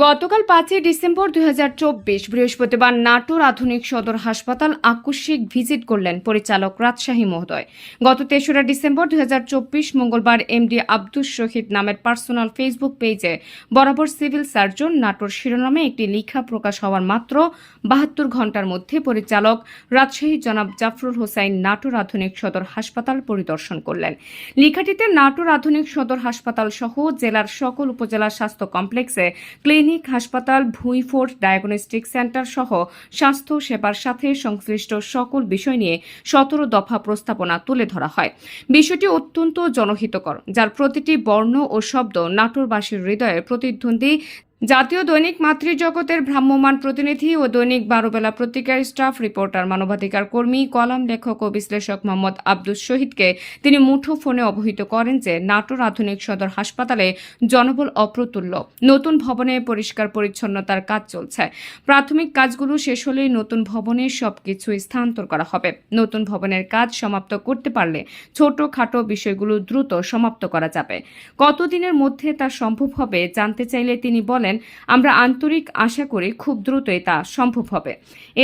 গতকাল পাঁচই ডিসেম্বর দুই হাজার চব্বিশ বৃহস্পতিবার নাটোর আধুনিক সদর হাসপাতাল আকস্মিক ভিজিট করলেন পরিচালক রাজশাহী মহোদয়। গত তেসরা ডিসেম্বর দুই হাজার চব্বিশ মঙ্গলবার এমডি আব্দুস শহীদ নামের পার্সোনাল ফেসবুক পেজে বরাবর সিভিল সার্জন নাটোর শিরোনামে একটি লিখা প্রকাশ হওয়ার মাত্র বাহাত্তর ঘণ্টার মধ্যে পরিচালক রাজশাহী জনাব জাফরুল হোসাইন নাটোর আধুনিক সদর হাসপাতাল পরিদর্শন করলেন। লেখাটিতে নাটোর আধুনিক সদর হাসপাতাল সহ জেলার সকল উপজেলা স্বাস্থ্য কমপ্লেক্সে ক্লিনিক, হাসপাতাল ভুঁইফোর্ট ডায়াগনস্টিক সেন্টার সহ স্বাস্থ্য সেবার সাথে সংশ্লিষ্ট সকল বিষয় নিয়ে সতেরো দফা প্রস্তাবনা তুলে ধরা হয়। বিষয়টি অত্যন্ত জনহিতকর, যার প্রতিটি বর্ণ ও শব্দ নাটোরবাসীর হৃদয়ে প্রতিদ্বন্দ্বী জাতীয় দৈনিক মাতৃজগতের ভ্রাম্যমাণ প্রতিনিধি ও দৈনিক বারোবেলা পত্রিকার স্টাফ রিপোর্টার, মানবাধিকার কর্মী, কলাম লেখক ও বিশ্লেষক মোহাম্মদ আব্দুস শহীদকে তিনি মুঠো ফোনে অবহিত করেন যে নাটোর আধুনিক সদর হাসপাতালে জনবল অপ্রতুল্য। নতুন ভবনে পরিষ্কার পরিচ্ছন্নতার কাজ চলছে। প্রাথমিক কাজগুলো শেষ হলেই নতুন ভবনে সবকিছু স্থানান্তর করা হবে। নতুন ভবনের কাজ সমাপ্ত করতে পারলে ছোটখাটো বিষয়গুলো দ্রুত সমাপ্ত করা যাবে। কতদিনের মধ্যে তা সম্ভব হবে জানতে চাইলে তিনি বলেন, আমরা আন্তরিক আশা করি খুব দ্রুতই তা সম্ভব হবে।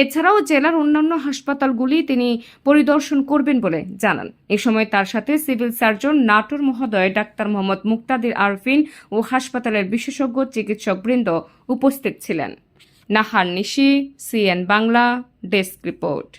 এছাড়াও জেলার অন্যান্য হাসপাতালগুলি তিনি পরিদর্শন করবেন বলে জানান। এ সময় তার সাথে সিভিল সার্জন, নাটোর মহোদয় ডাক্তার মোহাম্মদ মুক্তাদির আরফিন ও হাসপাতালের বিশেষজ্ঞ চিকিৎসকবৃন্দ উপস্থিত ছিলেন। Nahar Nishi, CN Bangla, desk report.